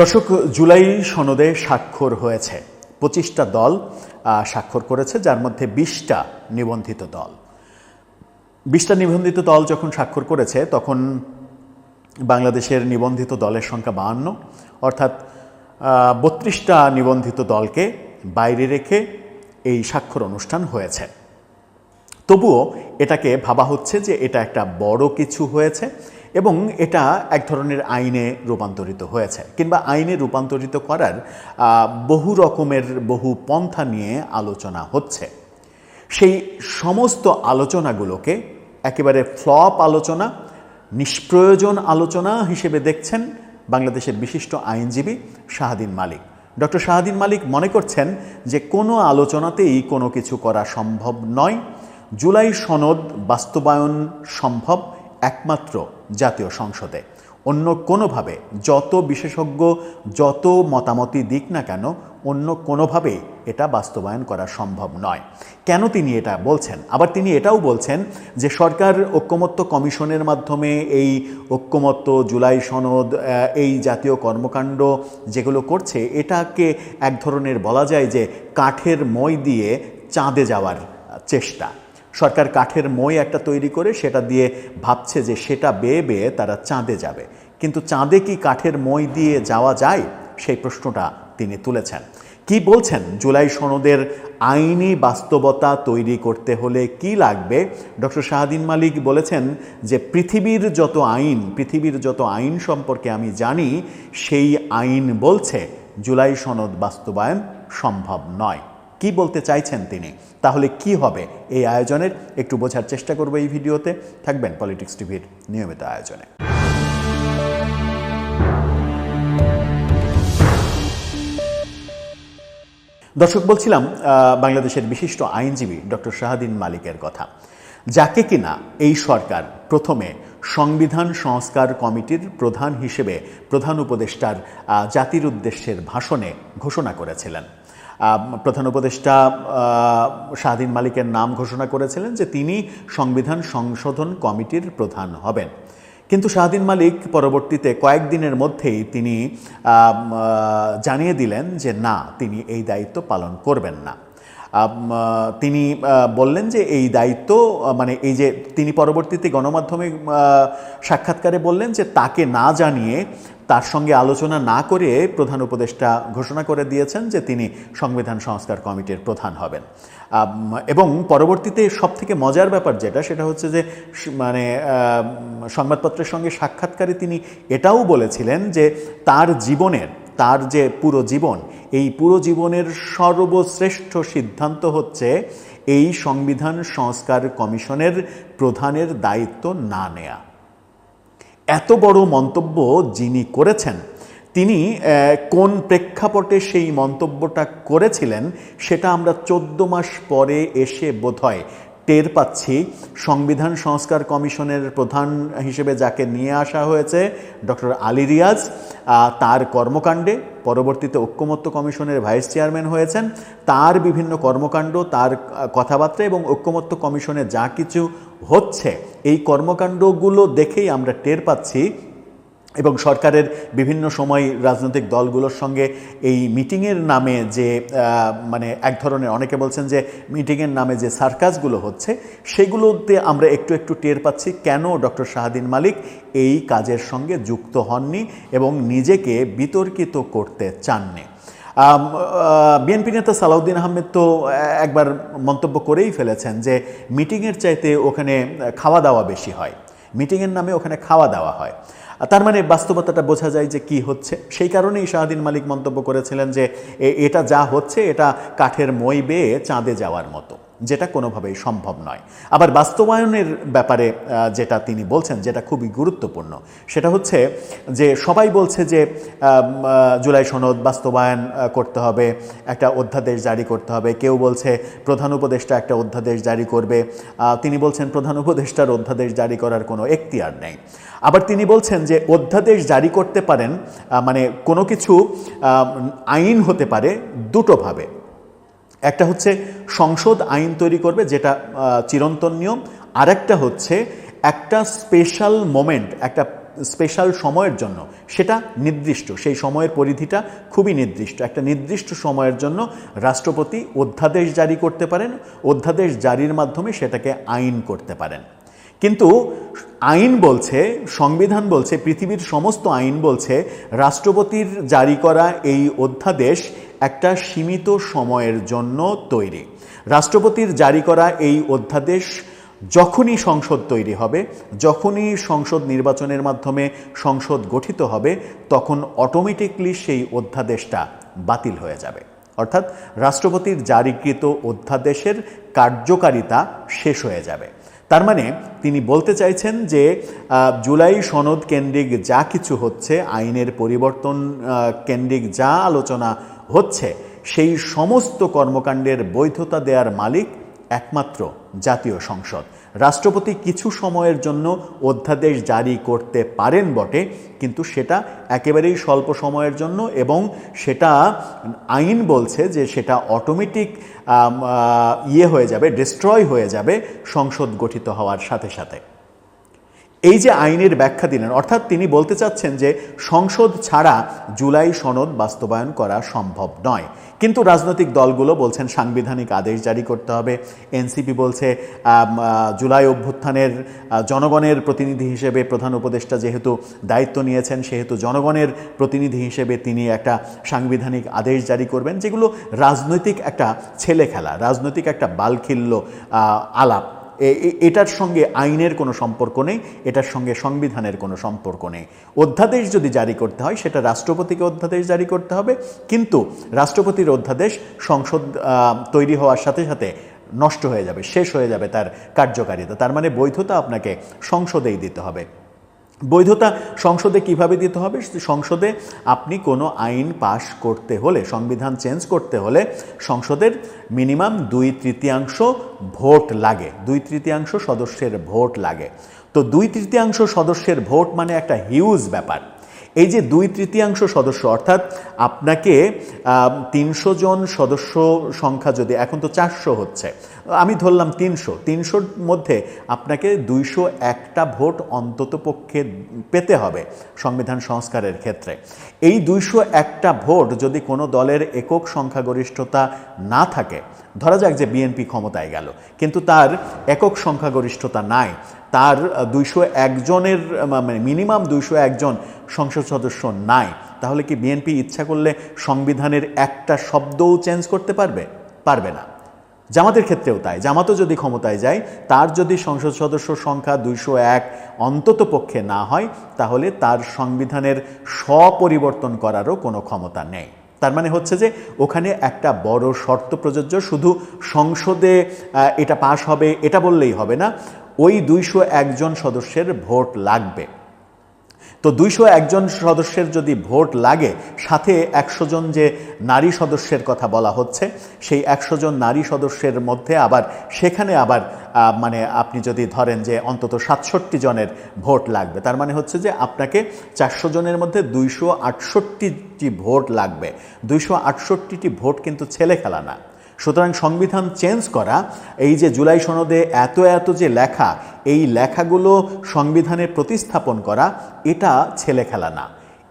দর্শক জুলাই সনদে স্বাক্ষর হয়েছে। পঁচিশটা দল স্বাক্ষর করেছে, যার মধ্যে বিশটা নিবন্ধিত দল। বিশটা নিবন্ধিত দল যখন স্বাক্ষর করেছে, তখন বাংলাদেশের নিবন্ধিত দলের সংখ্যা বাহান্ন। অর্থাৎ বত্রিশটা নিবন্ধিত দলকে বাইরে রেখে এই স্বাক্ষর অনুষ্ঠান হয়েছে। তবুও এটাকে ভাবা হচ্ছে যে এটা একটা বড় কিছু হয়েছে। এবং এটা এক ধরনের আইনে রূপান্তরিত হয়েছে কিংবা আইনে রূপান্তরিত করার বহু রকমের বহু পন্থা নিয়ে আলোচনা হচ্ছে। সেই সমস্ত আলোচনাগুলোকে একেবারে ফ্লপ আলোচনা, নিষ্প্রয়োজন আলোচনা হিসেবে দেখছেন বাংলাদেশের বিশিষ্ট আইনজীবী শাহাদিন মালিক। ডক্টর শাহাদিন মালিক মনে করছেন যে কোনো আলোচনাতেই কোনো কিছু করা সম্ভব নয়। জুলাই সনদ বাস্তবায়ন সম্ভব একমাত্র জাতীয় সংসদে। অন্য কোনোভাবে যত বিশেষজ্ঞ, যত মতামতি দিক না কেন, অন্য কোনোভাবেই এটা বাস্তবায়ন করা সম্ভব নয়। কেন তিনি এটা বলছেন? আবার তিনি এটাও বলছেন যে সরকার ঐক্যমত্য কমিশনের মাধ্যমে এই ঐক্যমত্য জুলাই সনদ এই জাতীয় কর্মকাণ্ড যেগুলো করছে, এটাকে এক ধরনের বলা যায় যে কাঠের মই দিয়ে চাঁদে যাওয়ার চেষ্টা। সরকার কাঠের মই একটা তৈরি করে সেটা দিয়ে ভাবছে যে সেটা বেয়ে বেয়ে তারা চাঁদে যাবে। কিন্তু চাঁদে কি কাঠের মই দিয়ে যাওয়া যায়? সেই প্রশ্নটা তিনি তুলেছেন। কি বলছেন? জুলাই সনদের আইনি বাস্তবতা তৈরি করতে হলে কি লাগবে? ডক্টর শাহাদিন মালিক বলেছেন যে পৃথিবীর যত আইন, পৃথিবীর যত আইন সম্পর্কে আমি জানি, সেই আইন বলছে জুলাই সনদ বাস্তবায়ন সম্ভব নয়। কি বলতে চাইছেন তিনি? তাহলে কি হবে? এই আয়োজনের একটু বোঝার চেষ্টা করব এই ভিডিওতে। থাকবেন পলিটিক্স টিভির নিয়মিত আয়োজনে। দর্শক, বলছিলাম বাংলাদেশের বিশিষ্ট আইনজীবী ডক্টর শাহাদিন মালিকের কথা। যাকে কিনা এই সরকার প্রথমে সংবিধান সংস্কার কমিটির প্রধান হিসেবে প্রধান উপদেষ্টার জাতির উদ্দেশ্যের ভাষণে ঘোষণা করেছিলেন। প্রধান উপদেষ্টা স্বাধীন মালিকের নাম ঘোষণা করেছিলেন যে তিনি সংবিধান সংশোধন কমিটির প্রধান হবেন। কিন্তু শাহদিন মালিক পরবর্তীতে কয়েকদিনের মধ্যেই তিনি জানিয়ে দিলেন যে না, তিনি এই দায়িত্ব পালন করবেন না। তিনি বললেন যে এই দায়িত্ব মানে এই যে তিনি পরবর্তীতে গণমাধ্যমে সাক্ষাৎকারে বললেন যে তাকে না জানিয়ে, তার সঙ্গে আলোচনা না করে প্রধান উপদেষ্টা ঘোষণা করে দিয়েছেন যে তিনি সংবিধান সংস্কার কমিটির প্রধান হবেন। এবং পরবর্তীতে সব থেকে মজার ব্যাপার যেটা, সেটা হচ্ছে যে মানে সংবাদপত্রের সঙ্গে সাক্ষাৎকারে তিনি এটাও বলেছিলেন যে তার জীবনের তার যে পুরো জীবন, এই পুরো জীবনের সর্বশ্রেষ্ঠ সিদ্ধান্ত হচ্ছে এই সংবিধান সংস্কার কমিশনের প্রধানের দায়িত্ব না নেয়া। এত বড় মন্তব্য যিনি করেছেন, তিনি কোন প্রেক্ষাপটে সেই মন্তব্যটা করেছিলেন, সেটা আমরা চোদ্দ মাস পরে এসে বোধহয় টের পাচ্ছি। সংবিধান সংস্কার কমিশনের প্রধান হিসেবে যাকে নিয়ে আসা হয়েছে, ডক্টর আলী রিয়াজ তার কর্মকাণ্ডে পরবর্তীতে ঐক্যমত্য কমিশনের ভাইস চেয়ারম্যান হয়েছেন। তার বিভিন্ন কর্মকাণ্ড, তার কথাবার্তা এবং ঐক্যমত্য কমিশনে যা কিছু হচ্ছে, এই কর্মকাণ্ডগুলো দেখেই আমরা টের পাচ্ছি এবং সরকারের বিভিন্ন সময় রাজনৈতিক দলগুলোর সঙ্গে এই মিটিংয়ের নামে যে মানে এক ধরনের অনেকে বলছেন যে মিটিংয়ের নামে যে সার্কাসগুলো হচ্ছে, সেগুলোতে আমরা একটু একটু টের পাচ্ছি কেন ডক্টর শাহাদিন মালিক এই কাজের সঙ্গে যুক্ত হননি এবং নিজেকে বিতর্কিত করতে চাননি। বিএনপি নেতা সালাউদ্দিন আহমেদ তো একবার মন্তব্য করেই ফেলেছেন যে মিটিংয়ের চাইতে ওখানে খাওয়া দাওয়া বেশি হয়। মিটিংয়ের নামে ওখানে খাওয়া দাওয়া হয়। তার মানে বাস্তবতাটা বোঝা যায় যে কি হচ্ছে। সেই কারণেই শাহাদিন মালিক মন্তব্য করেছিলেন যে এটা যা হচ্ছে, এটা কাঠের মই বেয়ে চাঁদে যাওয়ার মতো। যেটা কোনোভাবেই সম্ভব নয়। আবার বাস্তবায়নের ব্যাপারে যেটা তিনি বলছেন, যেটা খুবই গুরুত্বপূর্ণ, সেটা হচ্ছে যে সবাই বলছে যে জুলাই সনদ বাস্তবায়ন করতে হবে, একটা অধ্যাদেশ জারি করতে হবে। কেউ বলছে প্রধান উপদেষ্টা একটা অধ্যাদেশ জারি করবে। তিনি বলছেন প্রধান উপদেষ্টার অধ্যাদেশ জারি করার কোনো এখতিয়ার নেই। আবার তিনি বলছেন যে অধ্যাদেশ জারি করতে পারেন মানে কোনো কিছু আইন হতে পারে দুটোভাবে। একটা হচ্ছে সংসদ আইন তৈরি করবে, যেটা চিরন্তন নিয়ম। আরেকটা হচ্ছে একটা স্পেশাল মোমেন্ট একটা স্পেশাল সময়ের জন্য। সেটা নির্দিষ্ট, সেই সময়ের পরিধিটা খুবই নির্দিষ্ট। একটা নির্দিষ্ট সময়ের জন্য রাষ্ট্রপতি অধ্যাদেশ জারি করতে পারেন, অধ্যাদেশ জারির মাধ্যমে সেটাকে আইন করতে পারেন। কিন্তু আইন বলছে, সংবিধান বলছে, পৃথিবীর সমস্ত আইন বলছে, রাষ্ট্রপতির জারি করা এই অধ্যাদেশ একটা সীমিত সময়ের জন্য তৈরি। রাষ্ট্রপতির জারি করা এই অধ্যাদেশ যখনই সংসদ তৈরি হবে, যখনই সংসদ নির্বাচনের মাধ্যমে সংসদ গঠিত হবে, তখন অটোমেটিকলি সেই অধ্যাদেশটা বাতিল হয়ে যাবে। অর্থাৎ রাষ্ট্রপতির জারিকৃত অধ্যাদেশের কার্যকারিতা শেষ হয়ে যাবে। তার মানে তিনি বলতে চাইছেন যে জুলাই সনদ কেন্দ্রিক যা কিছু হচ্ছে, আইনের পরিবর্তন কেন্দ্রিক যা আলোচনা হচ্ছে সেই সমস্ত কর্মকাণ্ডের বৈধতা দেওয়ার মালিক একমাত্র জাতীয় সংসদ। রাষ্ট্রপতি কিছু সময়ের জন্য অধ্যাদেশ জারি করতে পারেন বটে, কিন্তু সেটা একেবারেই স্বল্প সময়ের জন্য এবং সেটা আইন বলছে যে সেটা অটোমেটিক ইয়ে হয়ে যাবে ডিস্ট্রয় হয়ে যাবে সংসদ গঠিত হওয়ার সাথে সাথে। এই যে আইনের ব্যাখ্যা দিলেন, অর্থাৎ তিনি বলতে চাচ্ছেন যে সংসদ ছাড়া জুলাই সনদ বাস্তবায়ন করা সম্ভব নয়। কিন্তু রাজনৈতিক দলগুলো বলছেন সাংবিধানিক আদেশ জারি করতে হবে। এনসিপি বলছে জুলাই অভ্যুত্থানের জনগণের প্রতিনিধি হিসেবে প্রধান উপদেষ্টা যেহেতু দায়িত্ব নিয়েছেন, সেহেতু জনগণের প্রতিনিধি হিসেবে তিনি একটা সাংবিধানিক আদেশ জারি করবেন, যেগুলো রাজনৈতিক একটা ছেলে খেলা রাজনৈতিক একটা বালখিল্য আলাপ। এটার সঙ্গে আইনের কোনো সম্পর্ক নেই, এটার সঙ্গে সংবিধানের কোনো সম্পর্ক নেই। অধ্যাদেশ যদি জারি করতে হয়, সেটা রাষ্ট্রপতিকে অধ্যাদেশ জারি করতে হবে, কিন্তু রাষ্ট্রপতির অধ্যাদেশ সংসদ তৈরি হওয়ার সাথে সাথে নষ্ট হয়ে যাবে, শেষ হয়ে যাবে তার কার্যকারিতা। তার মানে বৈধতা আপনাকে সংসদেই দিতে হবে। বৈধতা সংসদে কীভাবে দিতে হবে? সংসদে আপনি কোনো আইন পাশ করতে হলে, সংবিধান চেঞ্জ করতে হলে সংসদের মিনিমাম দুই তৃতীয়াংশ ভোট লাগে। দুই তৃতীয়াংশ সদস্যের ভোট লাগে। তো দুই তৃতীয়াংশ সদস্যের ভোট মানে একটা হিউজ ব্যাপার। এই যে দুই তৃতীয়াংশ সদস্য, অর্থাৎ আপনাকে তিনশো জন সদস্য সংখ্যা যদি, এখন তো চারশো হচ্ছে, আমি ধরলাম তিনশো, তিনশোর মধ্যে আপনাকে দুইশো একটা ভোট অন্তত পক্ষে পেতে হবে সংবিধান সংস্কারের ক্ষেত্রে। এই দুইশো একটা ভোট যদি কোনো দলের একক সংখ্যাগরিষ্ঠতা না থাকে, ধরা যাক যে বিএনপি ক্ষমতায় গেল, কিন্তু তার একক সংখ্যাগরিষ্ঠতা নাই তার দুইশো একজনের মানে মিনিমাম দুইশো একজন সংসদ সদস্য নাই। তাহলে কি বিএনপি ইচ্ছা করলে সংবিধানের একটা শব্দও চেঞ্জ করতে পারবে? পারবে না। জামাতের ক্ষেত্রেও তাই। জামাতও যদি ক্ষমতায় যায়, তার যদি সংসদ সদস্য সংখ্যা দুইশো এক অন্তত পক্ষে না হয়, তাহলে তার সংবিধানের স্বপরিবর্তন করারও কোনো ক্ষমতা নেই। তার মানে হচ্ছে যে ওখানে একটা বড় শর্ত প্রযোজ্য। শুধু সংসদে এটা পাশ হবে, এটা বললেই হবে না। ওই দুইশো একজন সদস্যের ভোট লাগবে। তো দুইশো একজন সদস্যের যদি ভোট লাগে, সাথে একশো জন যে নারী সদস্যের কথা বলা হচ্ছে, সেই একশো জন নারী সদস্যের মধ্যে আবার সেখানে আবার মানে আপনি যদি ধরেন যে অন্তত সাতষট্টি জনের ভোট লাগবে, তার মানে হচ্ছে যে আপনাকে চারশো জনের মধ্যে দুইশো আটষট্টিটি ভোট লাগবে। দুইশো আটষট্টিটি ভোট কিন্তু ছেলে খেলা না। সুতরাং সংবিধান চেঞ্জ করা, এই যে জুলাই সনদে এত এত যে লেখা, এই লেখাগুলো সংবিধানে প্রতিস্থাপন করা, এটা ছেলে খেলা না।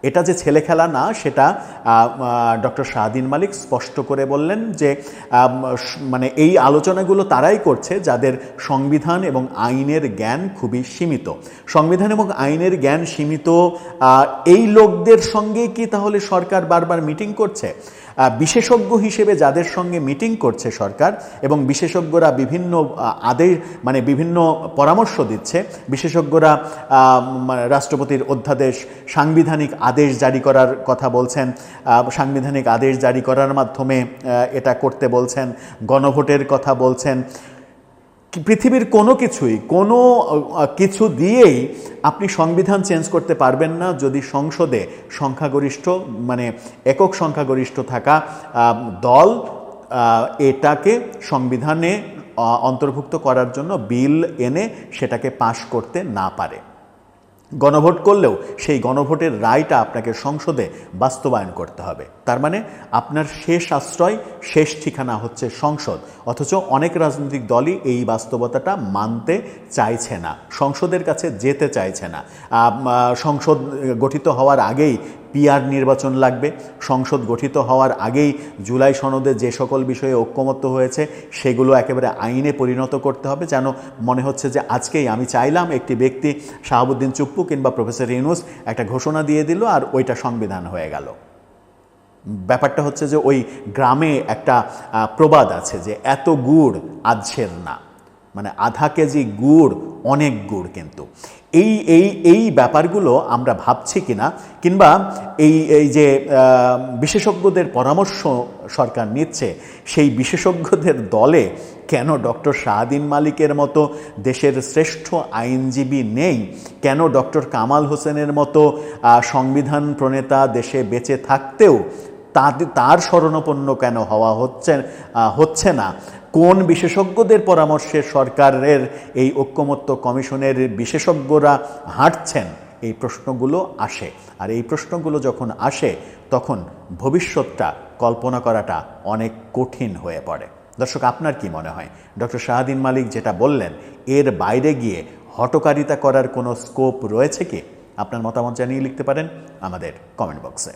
এটা যে ছেলে খেলা না, সেটা ডক্টর শাহদিন মালিক স্পষ্ট করে বললেন যে মানে এই আলোচনাগুলো তারাই করছে যাদের সংবিধান এবং আইনের জ্ঞান খুবই সীমিত। সংবিধান এবং আইনের জ্ঞান সীমিত এই লোকদের সঙ্গে কি তাহলে সরকার বারবার মিটিং করছে? বিশেষজ্ঞ হিসেবে যাদের সঙ্গে মিটিং করছে সরকার এবং বিশেষজ্ঞরা বিভিন্ন আদেশ মানে বিভিন্ন পরামর্শ দিচ্ছে, বিশেষজ্ঞরা রাষ্ট্রপতির অধ্যাদেশ, সাংবিধানিক আদেশ জারি করার কথা বলছেন সাংবিধানিক আদেশ জারি করার মাধ্যমে এটা করতে বলছেন, গণভোটের কথা বলছেন পৃথিবীর কোনো কিছুই, কোনো কিছু দিয়েই আপনি সংবিধান চেঞ্জ করতে পারবেন না যদি সংসদে সংখ্যাগরিষ্ঠ মানে একক সংখ্যাগরিষ্ঠ থাকা দল এটাকে সংবিধানে অন্তর্ভুক্ত করার জন্য বিল এনে সেটাকে পাশ করতে না পারে। গণভোট করলেও সেই গণভোটের রায়টা আপনাকে সংসদে বাস্তবায়ন করতে হবে। তার মানে আপনার শেষ আশ্রয়, শেষ ঠিকানা হচ্ছে সংসদ। অথচ অনেক রাজনৈতিক দলই এই বাস্তবতাটা মানতে চাইছে না, সংসদের কাছে যেতে চাইছে না। সংসদ গঠিত হওয়ার আগেই পিআর নির্বাচন লাগবে। সংসদ গঠিত হওয়ার আগেই জুলাই সনদে যে সকল বিষয়ে ঐক্যমত্য হয়েছে, সেগুলো একেবারে আইনে পরিণত করতে হবে। যেন মনে হচ্ছে যে আজকেই আমি চাইলাম একটি ব্যক্তি শাহাবুদ্দিন চুপ্পু কিংবা প্রফেসর ইউনুস একটা ঘোষণা দিয়ে দিল আর ওইটা সংবিধান হয়ে গেল। ব্যাপারটা হচ্ছে যে ওই গ্রামে একটা প্রবাদ আছে যে এত গুড় আধছের না। মানে আধা কেজি গুড়, অনেক গুড় কিন্তু। এই এই এই ব্যাপারগুলো আমরা ভাবছি কিনা, কিংবা এই এই যে বিশেষজ্ঞদের পরামর্শ সরকার নিচ্ছে, সেই বিশেষজ্ঞদের দলে কেন ডক্টর শাহাদিন মালিকের মতো দেশের শ্রেষ্ঠ আইনজীবী নেই? কেন ডক্টর কামাল হোসেনের মতো সংবিধান প্রণেতা দেশে বেঁচে থাকতেও তার শরণাপন্ন কেন হওয়া হচ্ছে হচ্ছে না? কোন বিশেষজ্ঞদের পরামর্শে সরকারের এই ঐক্যমত্য কমিশনের বিশেষজ্ঞরা হাঁটছেন? এই প্রশ্নগুলো আসে। আর এই প্রশ্নগুলো যখন আসে, তখন ভবিষ্যৎটা কল্পনা করাটা অনেক কঠিন হয়ে পড়ে। দর্শক, আপনার কি মনে হয়? ডক্টর শাহাদিন মালিক যেটা বললেন, এর বাইরে গিয়ে হটকারিতা করার কোনো স্কোপ রয়েছে কি? আপনার মতামত জানিয়ে লিখতে পারেন আমাদের কমেন্ট বক্সে।